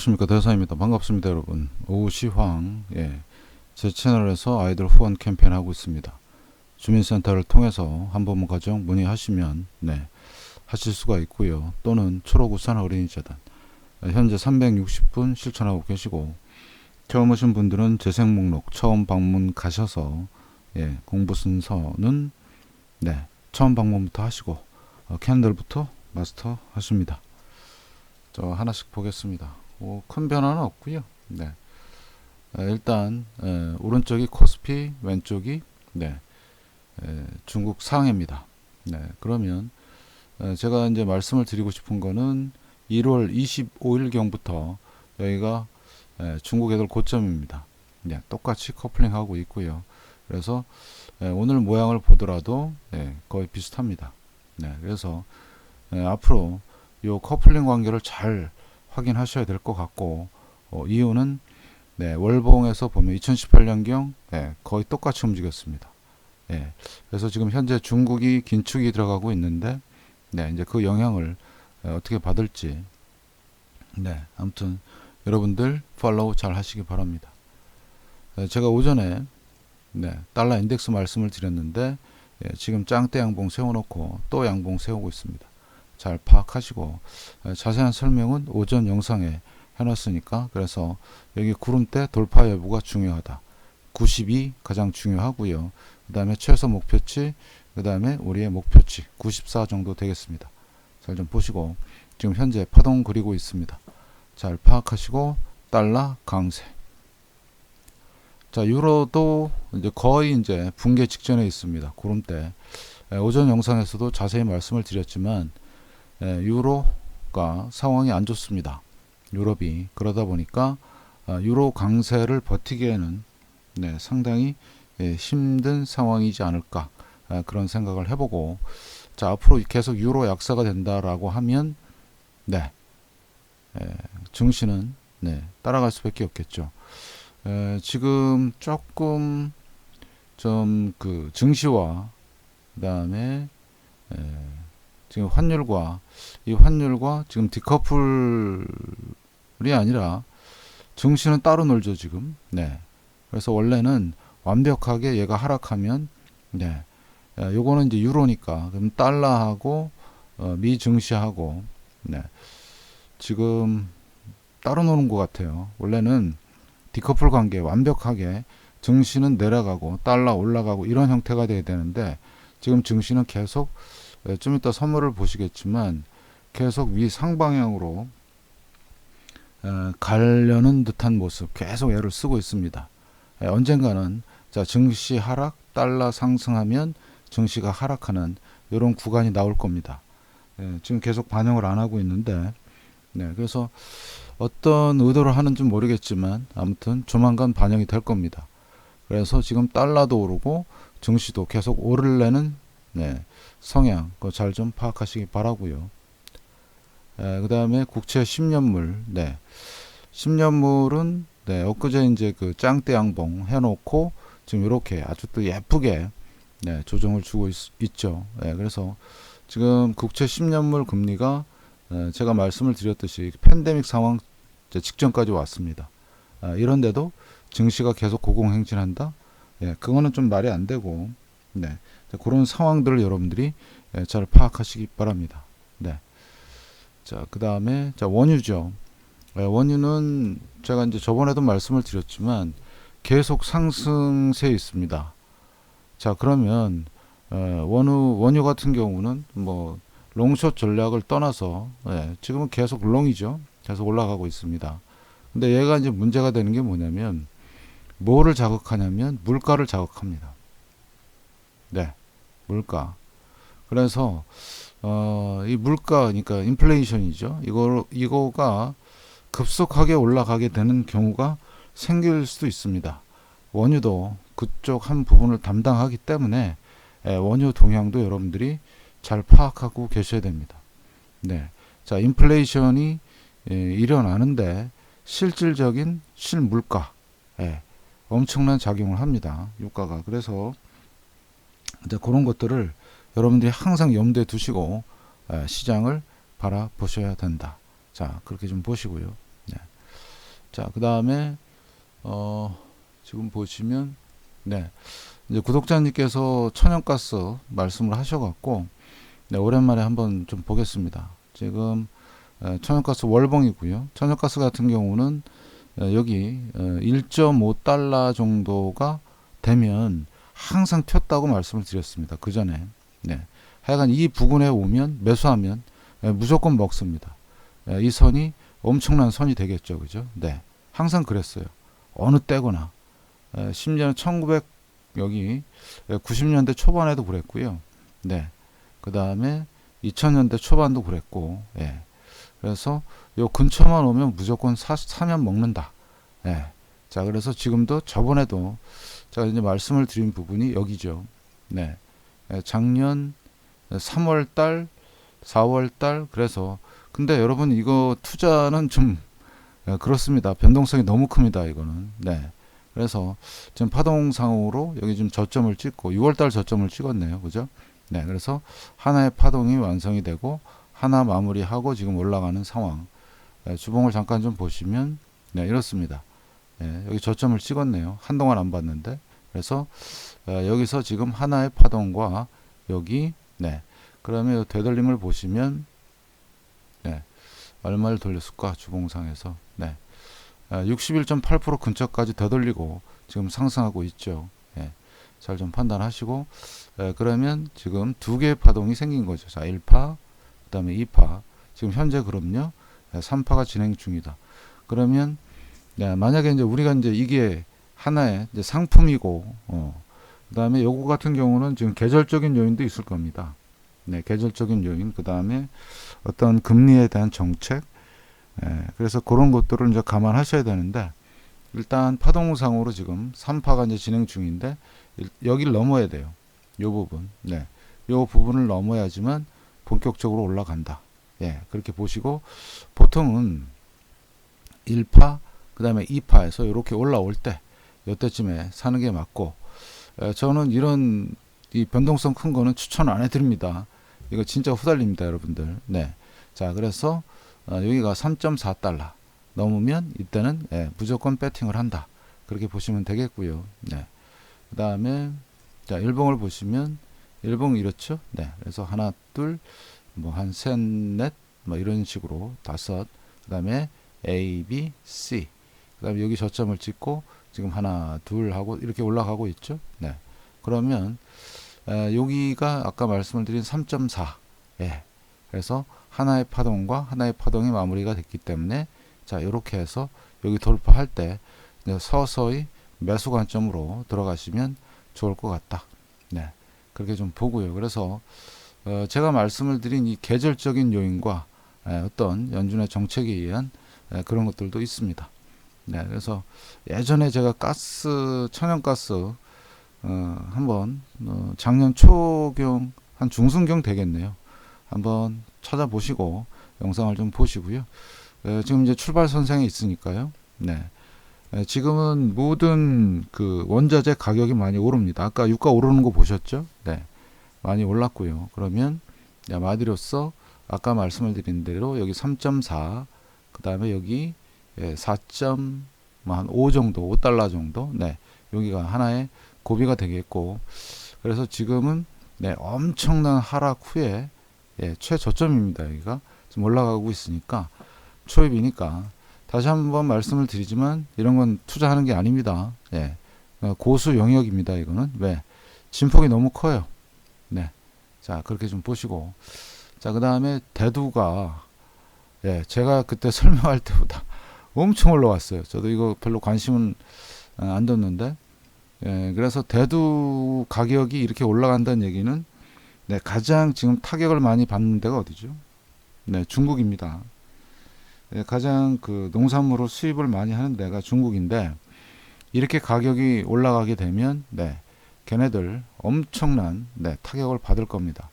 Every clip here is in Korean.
안녕하십니까 대사입니다. 반갑습니다 여러분. 오시황 예, 제 채널에서 아이들 후원 캠페인 하고 있습니다. 주민센터를 통해서 한 번만 가정 문의하시면 네 하실 수가 있고요. 또는 초록우산 어린이재단 예, 현재 360분 실천하고 계시고 처음 오신 분들은 재생 목록 처음 방문 가셔서 예, 공부 순서는 네 처음 방문부터 하시고 어, 캔들부터 마스터 하십니다. 저 하나씩 보겠습니다. 뭐, 큰 변화는 없고요. 네. 에, 일단 에, 오른쪽이 코스피, 왼쪽이 네. 에, 중국 상해입니다. 네. 그러면 에, 제가 이제 말씀을 드리고 싶은 거는 1월 25일 경부터 여기가 에, 중국 애들 고점입니다. 네. 똑같이 커플링 하고 있고요. 그래서 에, 오늘 모양을 보더라도 예, 거의 비슷합니다. 네. 그래서 에, 앞으로 요 커플링 관계를 잘 확인하셔야 될 것 같고 어, 이유는 네, 월봉에서 보면 2018년경 네, 거의 똑같이 움직였습니다. 예, 그래서 지금 현재 중국이 긴축이 들어가고 있는데 네, 이제 그 영향을 에, 어떻게 받을지 네, 아무튼 여러분들 팔로우 잘 하시기 바랍니다. 에, 제가 오전에 네, 달러 인덱스 말씀을 드렸는데 예, 지금 짱대 양봉 세워놓고 또 양봉 세우고 있습니다. 잘 파악하시고 에, 자세한 설명은 오전 영상에 해놨으니까 그래서 여기 구름대 돌파 여부가 중요하다. 90이 가장 중요하고요. 그 다음에 최소 목표치, 그 다음에 우리의 목표치 94 정도 되겠습니다. 잘 좀 보시고 지금 현재 파동 그리고 있습니다. 잘 파악하시고 달러 강세. 자 유로도 이제 거의 이제 붕괴 직전에 있습니다. 구름대. 에, 오전 영상에서도 자세히 말씀을 드렸지만 에, 유로가 상황이 안 좋습니다. 유럽이 그러다 보니까 아, 유로 강세를 버티기에는 네, 상당히 예, 힘든 상황이지 않을까 아, 그런 생각을 해보고 자 앞으로 계속 유로 약세가 된다라고 하면 네 에, 증시는 네, 따라갈 수밖에 없겠죠. 에, 지금 조금 좀 그 증시와 그다음에 에, 지금 환율과 이 환율과 지금 디커플이 아니라 증시는 따로 놀죠 지금. 네. 그래서 원래는 완벽하게 얘가 하락하면 네. 에, 요거는 이제 유로니까 그럼 달러하고 어, 미 증시하고 네. 지금 따로 노는 것 같아요. 원래는 디커플 관계 완벽하게 증시는 내려가고 달러 올라가고 이런 형태가 돼야 되는데 지금 증시는 계속 예, 좀 이따 선물을 보시겠지만 계속 위 상방향으로 에, 가려는 듯한 모습 계속 애를 쓰고 있습니다. 에, 언젠가는 자 증시 하락 달러 상승하면 증시가 하락하는 이런 구간이 나올 겁니다. 예, 지금 계속 반영을 안 하고 있는데 네, 그래서 어떤 의도를 하는지 모르겠지만 아무튼 조만간 반영이 될 겁니다. 그래서 지금 달러도 오르고 증시도 계속 오르려는 네, 성향 그거 잘좀 파악하시기 바라고요. 그 다음에 국채 10년물 네, 10년물은 네, 엊그제 이제 그 짱대 양봉 해놓고 지금 이렇게 아주 또 예쁘게 네, 조정을 주고 있, 죠 네, 그래서 지금 국채 10년물 금리가 네, 제가 말씀을 드렸듯이 팬데믹 상황 직전까지 왔습니다. 아, 이런데도 증시가 계속 고공행진한다? 예, 그거는 좀 말이 안 되고, 네. 자, 그런 상황들을 여러분들이 예, 잘 파악하시기 바랍니다. 네. 자, 그 다음에, 자, 원유죠. 예, 원유는 제가 이제 저번에도 말씀을 드렸지만 계속 상승세에 있습니다. 자, 그러면, 어, 원유, 원유 같은 경우는 뭐, 롱숏 전략을 떠나서, 예, 지금은 계속 롱이죠. 계속 올라가고 있습니다. 근데 얘가 이제 문제가 되는 게 뭐냐면, 뭐를 자극하냐면, 물가를 자극합니다. 네. 물가. 그래서 어, 이 물가 그러니까 인플레이션이죠. 이거 이거가 급속하게 올라가게 되는 경우가 생길 수도 있습니다. 원유도 그쪽 한 부분을 담당하기 때문에 예, 원유 동향도 여러분들이 잘 파악하고 계셔야 됩니다. 네. 자, 인플레이션이 예, 일어나는데 실질적인 실물가 예, 엄청난 작용을 합니다. 유가가. 그래서 이제 그런 것들을 여러분들이 항상 염두에 두시고 시장을 바라보셔야 된다. 자, 그렇게 좀 보시고요. 네. 자, 그 다음에, 어, 지금 보시면, 네. 이제 구독자님께서 천연가스 말씀을 하셔갖고, 네, 오랜만에 한번 좀 보겠습니다. 지금, 에, 천연가스 월봉이고요. 천연가스 같은 경우는, 에, 여기, 어, 1.5달러 정도가 되면 항상 튀었다고 말씀을 드렸습니다. 그 전에. 네. 하여간 이 부근에 오면, 매수하면, 에, 무조건 먹습니다. 에, 이 선이 엄청난 선이 되겠죠. 그죠? 네. 항상 그랬어요. 어느 때거나. 에, 심지어는 1900 여기 90년대 초반에도 그랬고요. 네. 그다음에 2000년대 초반도 그랬고. 예. 그래서 요 근처만 오면 무조건 사, 사면 먹는다. 예. 자, 그래서 지금도 저번에도 제가 이제 말씀을 드린 부분이 여기죠. 네. 예, 작년 3월 달, 4월 달 그래서 근데 여러분 이거 투자는 좀 예, 그렇습니다. 변동성이 너무 큽니다. 이거는. 네. 그래서 지금 파동상으로 여기 지금 저점을 찍고 6월 달 저점을 찍었네요. 그죠? 네. 그래서 하나의 파동이 완성이 되고 하나 마무리하고 지금 올라가는 상황. 네, 주봉을 잠깐 좀 보시면 네, 이렇습니다. 네, 여기 저점을 찍었네요. 한동안 안 봤는데. 그래서 어, 여기서 지금 하나의 파동과 여기 네. 그러면 이 되돌림을 보시면 네. 얼마를 돌렸을까? 주봉상에서. 네. 61.8% 근처까지 되돌리고 지금 상승하고 있죠. 예. 잘 좀 판단하시고 예, 그러면 지금 두 개의 파동이 생긴 거죠. 자, 1파, 그다음에 2파. 지금 현재 그럼요. 예, 3파가 진행 중이다. 그러면 예, 만약에 이제 우리가 이제 이게 하나의 이제 상품이고 어, 그다음에 요거 같은 경우는 지금 계절적인 요인도 있을 겁니다. 네, 계절적인 요인, 그 다음에 어떤 금리에 대한 정책 예, 그래서 그런 것들을 이제 감안하셔야 되는데 일단 파동상으로 지금 3파가 이제 진행 중인데 일- 여기를 넘어야 돼요. 요 부분. 네. 요 부분을 넘어야지만 본격적으로 올라간다. 예. 그렇게 보시고 보통은 1파 그 다음에 2파에서 이렇게 올라올 때 요때쯤에 사는 게 맞고 에, 저는 이런 이 변동성 큰 거는 추천 안 해드립니다. 이거 진짜 후달립니다, 여러분들. 네. 자, 그래서 어, 여기가 3.4달러 넘으면 이때는 예, 무조건 배팅을 한다. 그렇게 보시면 되겠고요. 네. 그 다음에 자 일봉을 보시면 일봉 이렇죠. 네. 그래서 하나, 둘, 뭐 한 셋, 넷, 뭐 이런 식으로 다섯. 그 다음에 A, B, C. 그 다음에 여기 저점을 찍고 지금 하나, 둘 하고 이렇게 올라가고 있죠. 네. 그러면 에, 여기가 아까 말씀을 드린 3.4. 예. 그래서 하나의 파동과 하나의 파동이 마무리가 됐기 때문에 자 이렇게 해서 여기 돌파할 때 서서히 매수 관점으로 들어가시면 좋을 것 같다. 네 그렇게 좀 보고요. 그래서 어, 제가 말씀을 드린 이 계절적인 요인과 에, 어떤 연준의 정책에 의한 에, 그런 것들도 있습니다. 네 그래서 예전에 제가 가스 천연가스 어, 한번 어, 작년 초경 한 중순경 되겠네요. 한번 찾아보시고 영상을 좀 보시고요. 에, 지금 이제 출발 선생에 있으니까요. 네. 에, 지금은 모든 그 원자재 가격이 많이 오릅니다. 아까 유가 오르는 거 보셨죠? 네. 많이 올랐고요. 그러면 야, 마디로서 아까 말씀을 드린 대로 여기 3.4, 그 다음에 여기 예, 4.5 정도, 5달러 정도, 네, 여기가 하나의 고비가 되겠고, 그래서 지금은 네, 엄청난 하락 후에 예, 최저점입니다. 여기가 지금 올라가고 있으니까 초입이니까 다시 한번 말씀을 드리지만 이런 건 투자하는 게 아닙니다. 예, 어, 고수 영역입니다. 이거는 왜 진폭이 너무 커요. 네, 자 그렇게 좀 보시고 자 그 다음에 대두가 예, 제가 그때 설명할 때보다 엄청 올라왔어요. 저도 이거 별로 관심은 어, 안 뒀는데 예, 그래서 대두 가격이 이렇게 올라간다는 얘기는 네, 가장 지금 타격을 많이 받는 데가 어디죠? 네, 중국입니다. 네, 가장 그 농산물을 수입을 많이 하는 데가 중국인데 이렇게 가격이 올라가게 되면 네, 걔네들 엄청난 네, 타격을 받을 겁니다.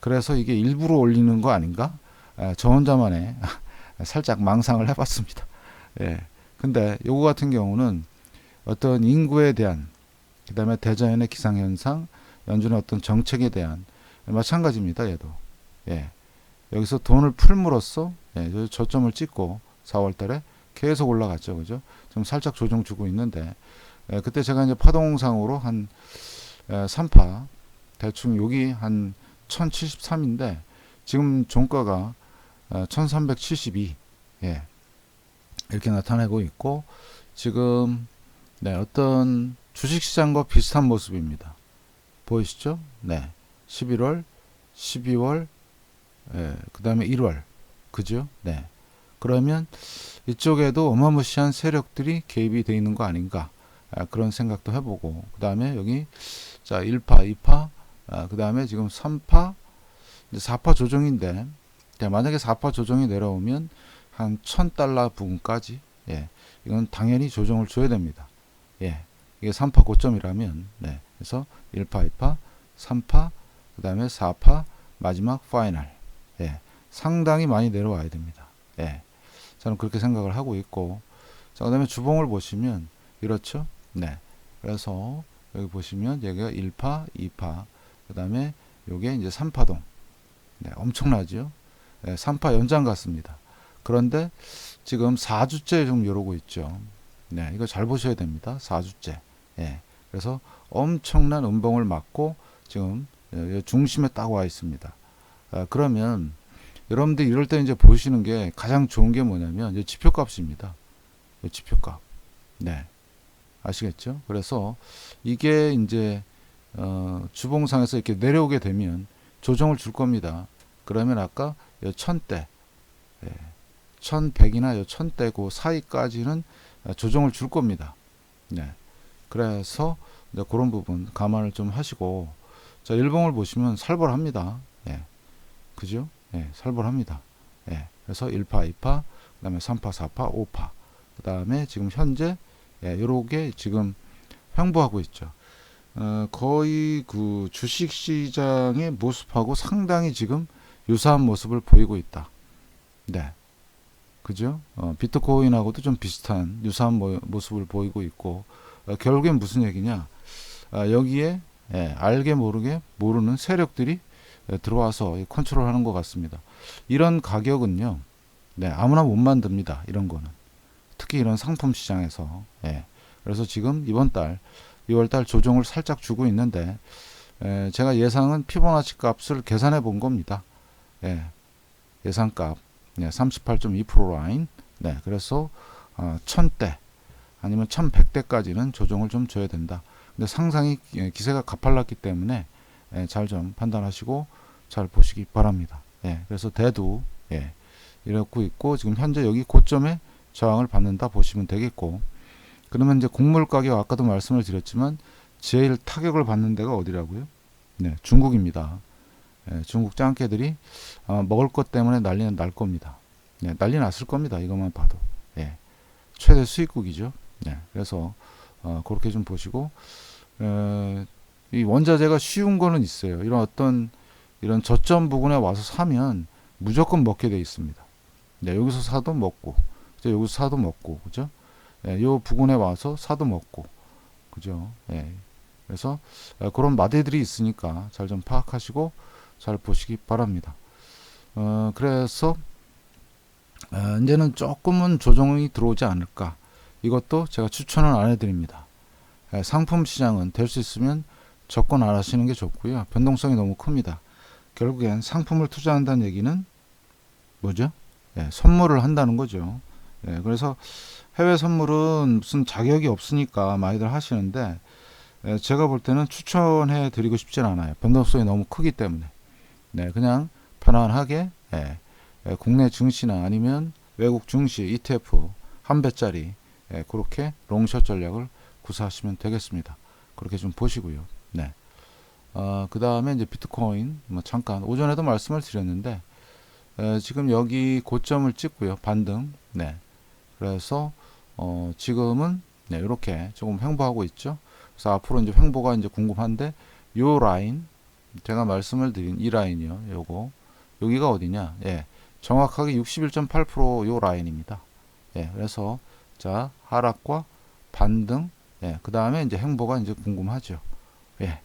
그래서 이게 일부러 올리는 거 아닌가? 에, 저 혼자만의 살짝 망상을 해봤습니다. 예. 근데 요거 같은 경우는 어떤 인구에 대한 그다음에 대자연의 기상 현상, 연준의 어떤 정책에 대한 마찬가지입니다. 얘도. 예. 여기서 돈을 풀므로써 예, 저- 저점을 찍고 4월 달에 계속 올라갔죠. 그죠? 좀 살짝 조정 주고 있는데 예, 그때 제가 이제 파동상으로 한 예, 3파 대충 여기 한 1073인데 지금 종가가 어, 1372 예. 이렇게 나타내고 있고 지금 네, 어떤 주식시장과 비슷한 모습입니다. 보이시죠? 네. 11월, 12월, 예, 그 다음에 1월. 그죠? 네. 그러면 이쪽에도 어마무시한 세력들이 개입이 되어 있는 거 아닌가. 아, 그런 생각도 해보고. 그 다음에 여기, 자, 1파, 2파, 아, 그 다음에 지금 3파, 이제 4파 조정인데, 자, 만약에 4파 조정이 내려오면 한 1000달러 부근까지, 예, 이건 당연히 조정을 줘야 됩니다. 예, 이게 3파 고점이라면, 네. 그래서 1파, 2파, 3파, 그 다음에 4파, 마지막 파이널. 예, 상당히 많이 내려와야 됩니다. 예, 저는 그렇게 생각을 하고 있고, 자, 그 다음에 주봉을 보시면, 이렇죠? 네. 그래서 여기 보시면 여기가 1파, 2파, 그 다음에 요게 이제 3파동. 네, 엄청나죠? 네, 3파 연장 같습니다. 그런데 지금 4주째 좀 이러고 있죠. 네, 이거 잘 보셔야 됩니다. 4주째. 예. 그래서 엄청난 음봉을 맞고 지금 예, 중심에 딱 와 있습니다. 아, 그러면 여러분들 이럴 때 이제 보시는 게 가장 좋은 게 뭐냐면 이제 지표값입니다. 이 지표값. 네. 아시겠죠? 그래서 이게 이제 어, 주봉상에서 이렇게 내려오게 되면 조정을 줄 겁니다. 그러면 아까 요 천대, 예, 1100이나 요 천대 그 사이까지는 조정을 줄 겁니다. 네. 그래서 이제 그런 부분 감안을 좀 하시고 자, 일봉을 보시면 살벌합니다. 예. 그죠? 예, 살벌합니다. 예. 그래서 1파, 2파, 그다음에 3파, 4파, 5파. 그다음에 지금 현재 예, 요렇게 지금 횡보하고 있죠. 어, 거의 그 주식 시장의 모습하고 상당히 지금 유사한 모습을 보이고 있다. 네. 그죠? 어, 비트코인하고도 좀 비슷한 유사한 모, 모습을 보이고 있고, 어, 결국엔 무슨 얘기냐? 아, 여기에 예, 알게 모르게 모르는 세력들이 예, 들어와서 컨트롤 하는 것 같습니다. 이런 가격은요, 네, 아무나 못 만듭니다. 이런 거는. 특히 이런 상품 시장에서. 예. 그래서 지금 이번 달, 2월 달 조정을 살짝 주고 있는데, 예, 제가 예상은 피보나치 값을 계산해 본 겁니다. 예. 예상값. 네, 38.2% 라인. 네, 그래서, 어, 1000대 아니면 1100대까지는 조정을 좀 줘야 된다. 근데 상상이 예, 기세가 가팔랐기 때문에 예, 잘좀 판단하시고 잘 보시기 바랍니다. 예, 그래서 대두 예, 이렇고 있고 지금 현재 여기 고점에 저항을 받는다 보시면 되겠고 그러면 이제 곡물 가격 아까도 말씀을 드렸지만 제일 타격을 받는 데가 어디라고요? 네, 중국입니다. 예, 중국 짱깨들이 어, 먹을 것 때문에 난리는 날 겁니다. 네, 난리 났을 겁니다. 이것만 봐도 예, 최대 수입국이죠. 네, 그래서 어, 그렇게 좀 보시고 어, 이 원자재가 쉬운 거는 있어요. 이런 어떤 이런 저점 부근에 와서 사면 무조건 먹게 돼 있습니다. 네, 여기서 사도 먹고, 여기서 사도 먹고, 그죠? 예, 요 부근에 와서 사도 먹고, 그죠? 예. 그래서 어, 그런 마대들이 있으니까 잘 좀 파악하시고 잘 보시기 바랍니다. 어, 그래서 어, 이제는 조금은 조정이 들어오지 않을까. 이것도 제가 추천을 안 해드립니다. 예, 상품 시장은 될 수 있으면 접근 안 하시는 게 좋고요. 변동성이 너무 큽니다. 결국엔 상품을 투자한다는 얘기는 뭐죠? 예, 선물을 한다는 거죠. 예, 그래서 해외 선물은 무슨 자격이 없으니까 많이들 하시는데 예, 제가 볼 때는 추천해 드리고 싶진 않아요. 변동성이 너무 크기 때문에. 네, 그냥 편안하게 예, 예, 국내 증시나 아니면 외국 증시 ETF 한 배짜리 예, 그렇게 롱숏 전략을 구사하시면 되겠습니다. 그렇게 좀 보시고요. 네. 어, 그 다음에 이제 비트코인, 뭐 잠깐, 오전에도 말씀을 드렸는데, 에, 지금 여기 고점을 찍고요. 반등. 네. 그래서, 어, 지금은, 네, 이렇게 조금 횡보하고 있죠. 그래서 앞으로 이제 횡보가 이제 궁금한데, 요 라인, 제가 말씀을 드린 이 라인이요. 요거. 여기가 어디냐? 예. 정확하게 61.8%요 라인입니다. 예. 그래서, 자, 하락과 반등, 예, 그 다음에 이제 행보가 이제 궁금하죠. 예.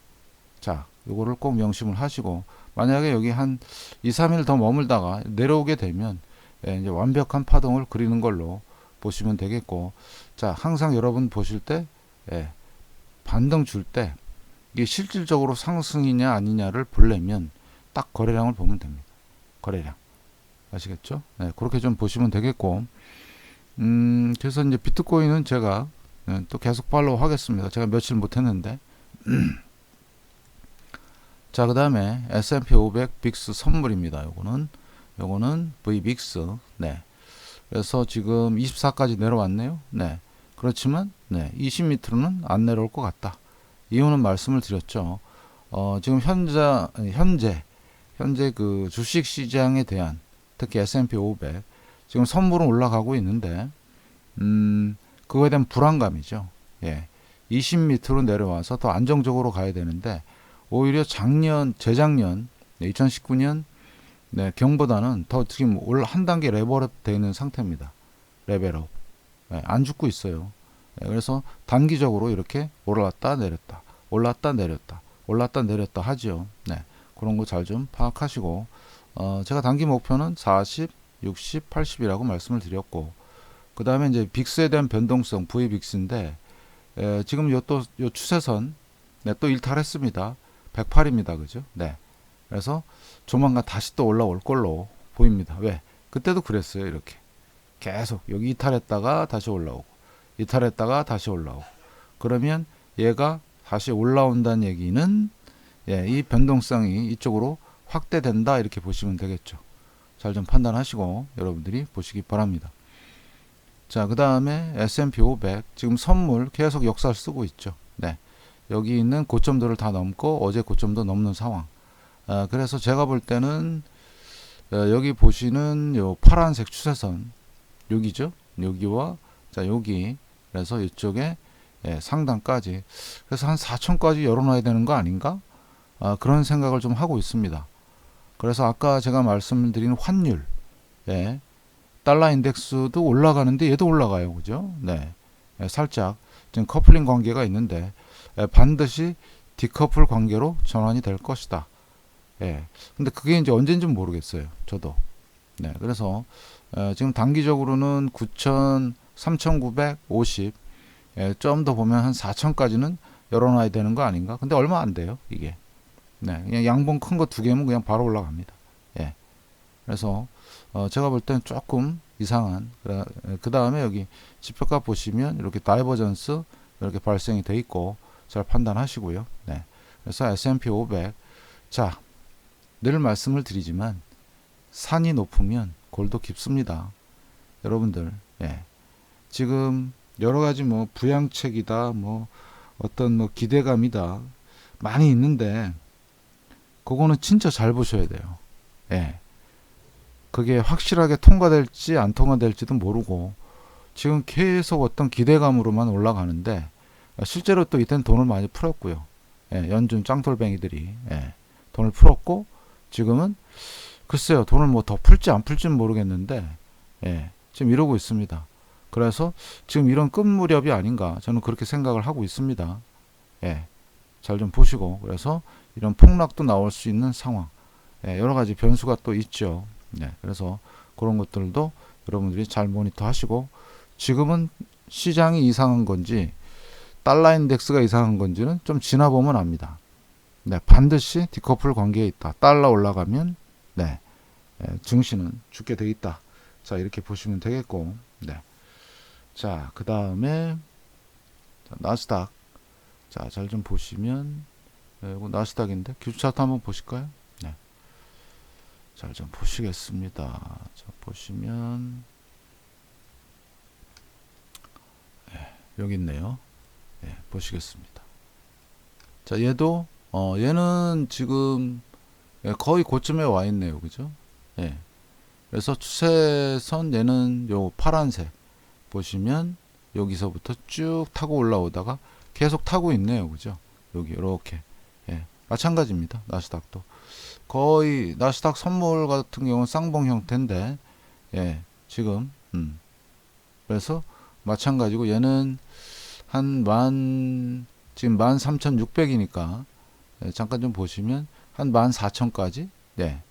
자, 요거를 꼭 명심을 하시고, 만약에 여기 한 2, 3일 더 머물다가 내려오게 되면, 예, 이제 완벽한 파동을 그리는 걸로 보시면 되겠고 자 항상 여러분 보실 때 예, 반등 줄 때 이게 실질적으로 상승이냐 아니냐를 보려면 딱 거래량을 보면 됩니다. 거래량 아시겠죠? 네, 그렇게 좀 보시면 되겠고 음 그래서 이제 비트코인은 제가 네, 또 계속 팔로우 하겠습니다. 제가 며칠 못 했는데 자 그 다음에 S&P 500 빅스 선물입니다. 요거는 요거는 VBIX 네 그래서 지금 24까지 내려왔네요. 네. 그렇지만 네, 20 밑으로는 안 내려올 것 같다. 이유는 말씀을 드렸죠. 어, 지금 현재 현재 현재 그 주식 시장에 대한 특히 S&P 500 지금 선물은 올라가고 있는데 음, 그거에 대한 불안감이죠. 예. 20 밑으로 내려와서 더 안정적으로 가야 되는데 오히려 작년 재작년 2019년 네, 경보다는 더 지금 올 한 단계 레벨업 되어 있는 상태입니다. 레벨업. 네, 안 죽고 있어요. 네, 그래서 단기적으로 이렇게 올랐다 내렸다, 올랐다 내렸다, 올랐다 내렸다 하죠. 네, 그런 거 잘 좀 파악하시고, 어, 제가 단기 목표는 40, 60, 80이라고 말씀을 드렸고, 그 다음에 이제 빅스에 대한 변동성, VBIX인데, 에, 지금 요 또, 요 추세선, 네, 또 일탈했습니다. 108입니다. 그죠? 네. 그래서 조만간 다시 또 올라올 걸로 보입니다. 왜? 그때도 그랬어요. 이렇게. 계속 여기 이탈했다가 다시 올라오고 이탈했다가 다시 올라오고 그러면 얘가 다시 올라온다는 얘기는 예, 이 변동성이 이쪽으로 확대된다 이렇게 보시면 되겠죠. 잘 좀 판단하시고 여러분들이 보시기 바랍니다. 자, 그 다음에 S&P 500 지금 선물 계속 역사를 쓰고 있죠. 네, 여기 있는 고점들을 다 넘고 어제 고점도 넘는 상황. 아, 그래서 제가 볼 때는 어, 여기 보시는 요 파란색 추세선 여기죠. 여기와 자 여기 그래서 이쪽에 예, 상단까지 그래서 한 4천까지 열어놔야 되는 거 아닌가? 아, 그런 생각을 좀 하고 있습니다. 그래서 아까 제가 말씀드린 환율, 예, 달러 인덱스도 올라가는데 얘도 올라가요, 그죠? 네, 예, 살짝 지금 커플링 관계가 있는데 예, 반드시 디커플 관계로 전환이 될 것이다. 예. 근데 그게 이제 언제인지 모르겠어요. 저도. 네. 그래서 어, 지금 단기적으로는 9천 3,950 예, 좀 더 보면 한 4천까지는 열어놔야 되는 거 아닌가? 근데 얼마 안 돼요, 이게. 네, 그냥 양봉 큰 거 두 개면 그냥 바로 올라갑니다. 예. 그래서 어, 제가 볼 때는 조금 이상한. 그 다음에 여기 지표값 보시면 이렇게 다이버전스 이렇게 발생이 돼 있고 잘 판단하시고요. 네. 그래서 S&P 500. 자, 늘 말씀을 드리지만 산이 높으면 골도 깊습니다. 여러분들, 예. 지금 여러 가지 뭐 부양책이다, 뭐 어떤 뭐 기대감이다 많이 있는데 그거는 진짜 잘 보셔야 돼요. 예. 그게 확실하게 통과될지 안 통과될지도 모르고 지금 계속 어떤 기대감으로만 올라가는데 실제로 또 이때는 돈을 많이 풀었고요. 예, 연준 짱돌뱅이들이 예, 돈을 풀었고 지금은 글쎄요 돈을 뭐 더 풀지 안 풀지는 모르겠는데 예, 지금 이러고 있습니다. 그래서 지금 이런 끝 무렵이 아닌가 저는 그렇게 생각을 하고 있습니다. 예, 잘 좀 보시고 그래서 이런 폭락도 나올 수 있는 상황 예, 여러 가지 변수가 또 있죠. 네, 그래서 그런 것들도 여러분들이 잘 모니터 하시고 지금은 시장이 이상한 건지 달러 인덱스가 이상한 건지는 좀 지나보면 압니다. 네, 반드시 디커플 관계에 있다. 달러 올라가면 네, 예, 증시는 죽게 돼 있다. 자 이렇게 보시면 되겠고, 네. 자, 그 다음에 나스닥. 자, 잘 좀 보시면 네, 이거 나스닥인데 기준 차트 한번 보실까요? 네. 잘 좀 보시겠습니다. 자, 보시면 네, 여기 있네요. 네, 보시겠습니다. 자, 얘도 어, 얘는 지금 예, 거의 고점에 와 있네요. 그죠? 예. 그래서 추세선 얘는 요 파란색 보시면 여기서부터 쭉 타고 올라오다가 계속 타고 있네요. 그죠? 여기 이렇게 예. 마찬가지입니다. 나스닥도 거의 나스닥 선물 같은 경우는 쌍봉 형태인데 예. 지금 음. 그래서 마찬가지고 얘는 한 만 지금 만 삼천육백이니까 예, 잠깐 좀 보시면 한 만 사천까지 네.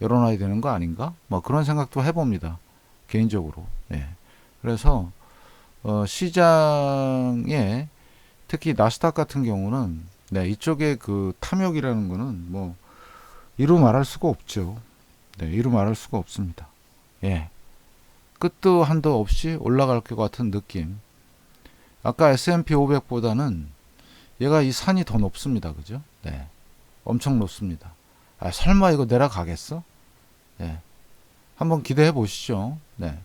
열어놔야 되는 거 아닌가? 뭐 그런 생각도 해봅니다. 개인적으로. 예. 그래서 어, 시장에 특히 나스닥 같은 경우는 네, 이쪽에 그 탐욕이라는 거는 뭐 이루 말할 수가 없죠. 네, 이루 말할 수가 없습니다. 예. 끝도 한도 없이 올라갈 것 같은 느낌. 아까 S&P 500보다는 얘가 이 산이 더 높습니다. 그죠? 네. 엄청 높습니다. 아, 설마 이거 내려가겠어? 네. 한번 기대해 보시죠. 네.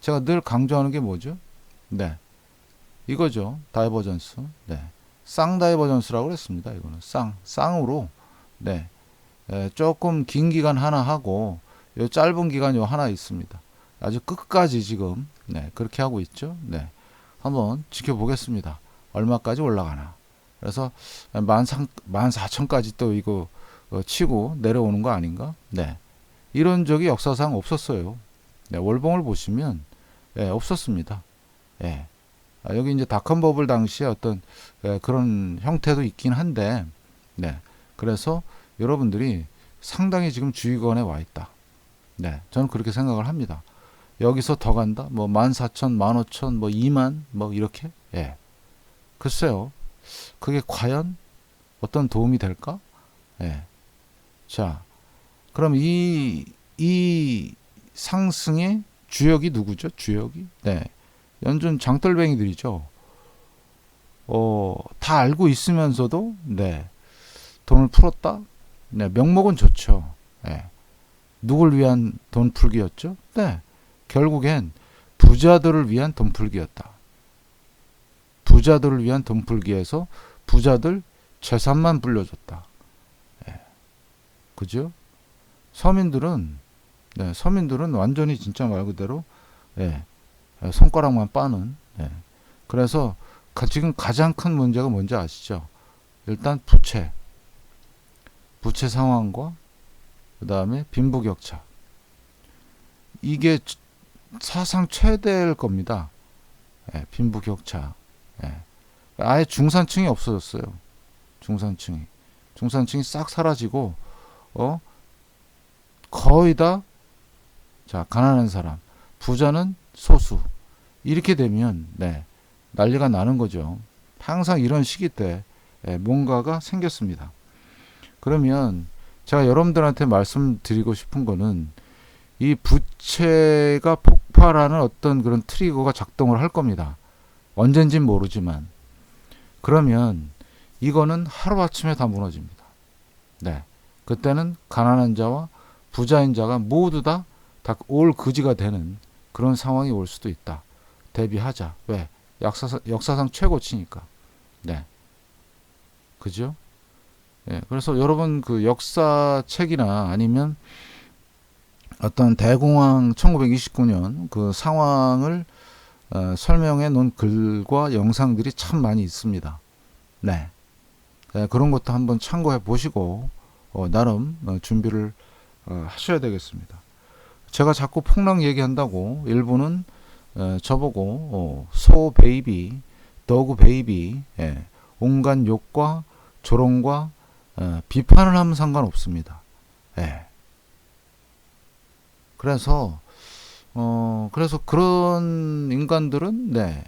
제가 늘 강조하는 게 뭐죠? 네. 이거죠. 다이버전스. 네. 쌍다이버전스라고 그랬습니다. 이거는 쌍, 쌍으로. 네. 에, 조금 긴 기간 하나 하고, 요 짧은 기간 요 하나 있습니다. 아주 끝까지 지금, 네. 그렇게 하고 있죠. 네. 한번 지켜보겠습니다. 얼마까지 올라가나. 그래서 만 상, 만 사천까지 또 이거 어, 치고 내려오는 거 아닌가? 네. 이런 적이 역사상 없었어요. 네, 월봉을 보시면 예, 없었습니다. 예. 아, 여기 이제 닷컴 버블 당시에 어떤 예, 그런 형태도 있긴 한데, 네. 그래서 여러분들이 상당히 지금 주의권에 와 있다. 네. 저는 그렇게 생각을 합니다. 여기서 더 간다? 뭐, 14,000, 15,000, 뭐, 2만, 뭐, 이렇게? 예. 글쎄요. 그게 과연 어떤 도움이 될까? 예. 자, 그럼 이, 이 상승의 주역이 누구죠? 주역이? 네. 연준 장떨뱅이들이죠. 어, 다 알고 있으면서도, 네. 돈을 풀었다? 네. 명목은 좋죠. 네. 누굴 위한 돈 풀기였죠? 네. 결국엔 부자들을 위한 돈 풀기였다. 부자들을 위한 돈 풀기에서 부자들 재산만 불려줬다. 예. 그죠? 서민들은 네, 서민들은 완전히 진짜 말 그대로 예, 손가락만 빠는 예. 그래서 가, 지금 가장 큰 문제가 뭔지 아시죠? 일단 부채 부채 상황과 그 다음에 빈부격차 이게 사상 최대일 겁니다. 예, 빈부격차 예. 아예 중산층이 없어졌어요. 중산층이 중산층이 싹 사라지고 어 거의 다 자, 가난한 사람, 부자는 소수. 이렇게 되면 네. 난리가 나는 거죠. 항상 이런 시기 때 예, 뭔가가 생겼습니다. 그러면 제가 여러분들한테 말씀드리고 싶은 거는 이 부채가 폭발하는 어떤 그런 트리거가 작동을 할 겁니다. 언젠진 모르지만 그러면 이거는 하루아침에 다 무너집니다. 네. 그때는 가난한 자와 부자인 자가 모두 다 다올 그지가 되는 그런 상황이 올 수도 있다. 대비하자. 왜? 역사상, 역사상 최고치니까. 네. 그죠? 예, 그래서 여러분 그 역사책이나 아니면 어떤 대공황 1929년 그 상황을 어, 설명해 놓은 글과 영상들이 참 많이 있습니다. 네. 네 그런 것도 한번 참고해 보시고 어, 나름 어, 준비를 어, 하셔야 되겠습니다. 제가 자꾸 폭락 얘기한다고 일부는 어, 저보고 어, 소 베이비, 더그 베이비, 예, 온갖 욕과 조롱과 어, 비판을 하면 상관없습니다. 예. 그래서 어 그래서 그런 인간들은 네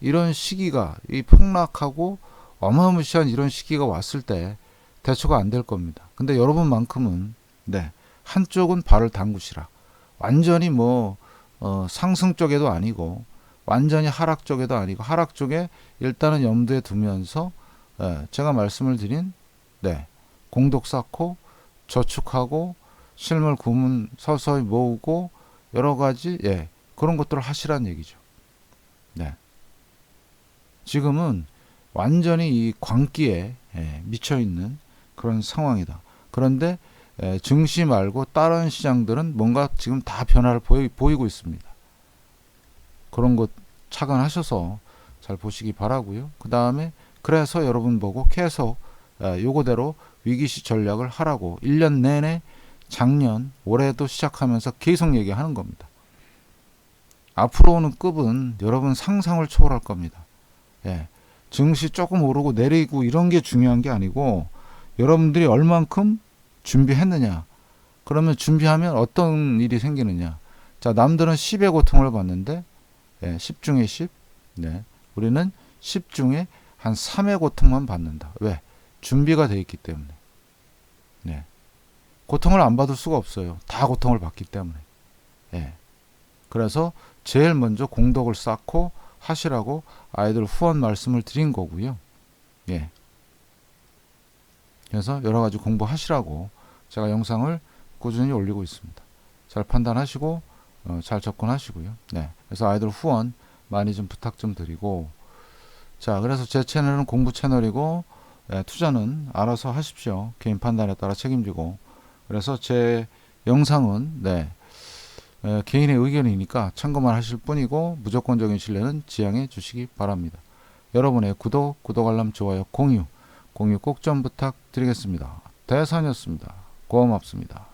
이런 시기가 이 폭락하고 어마무시한 이런 시기가 왔을 때 대처가 안 될 겁니다. 근데 여러분만큼은 네 한쪽은 발을 담그시라. 완전히 뭐 어, 상승 쪽에도 아니고 완전히 하락 쪽에도 아니고 하락 쪽에 일단은 염두에 두면서 예, 제가 말씀을 드린 네 공독 쌓고 저축하고 실물 구문 서서히 모으고 여러 가지 예 그런 것들을 하시란 얘기죠. 네. 지금은 완전히 이 광기에 예, 미쳐 있는 그런 상황이다. 그런데 예, 증시 말고 다른 시장들은 뭔가 지금 다 변화를 보이, 보이고 있습니다. 그런 것 착안하셔서 잘 보시기 바라고요. 그 다음에 그래서 여러분 보고 계속 예, 요거대로 위기시 전략을 하라고 1년 내내 작년 올해도 시작하면서 계속 얘기하는 겁니다. 앞으로 오는 급은 여러분 상상을 초월할 겁니다. 예. 증시 조금 오르고 내리고 이런 게 중요한 게 아니고 여러분들이 얼만큼 준비했느냐. 그러면 준비하면 어떤 일이 생기느냐. 자, 남들은 10의 고통을 받는데, 예, 10 중에 10. 네. 우리는 10 중에 한 3의 고통만 받는다. 왜? 준비가 돼 있기 때문에. 네. 고통을 안 받을 수가 없어요. 다 고통을 받기 때문에. 예. 그래서 제일 먼저 공덕을 쌓고 하시라고 아이들 후원 말씀을 드린 거고요. 예. 그래서 여러 가지 공부하시라고 제가 영상을 꾸준히 올리고 있습니다. 잘 판단하시고 어, 잘 접근하시고요. 네. 그래서 아이들 후원 많이 좀 부탁 좀 드리고 자, 그래서 제 채널은 공부 채널이고 예, 투자는 알아서 하십시오. 개인 판단에 따라 책임지고 그래서 제 영상은 네. 에, 개인의 의견이니까 참고만 하실 뿐이고 무조건적인 신뢰는 지양해 주시기 바랍니다. 여러분의 구독, 구독 알람, 좋아요, 공유, 공유 꼭 좀 부탁드리겠습니다. 대산이었습니다. 고맙습니다.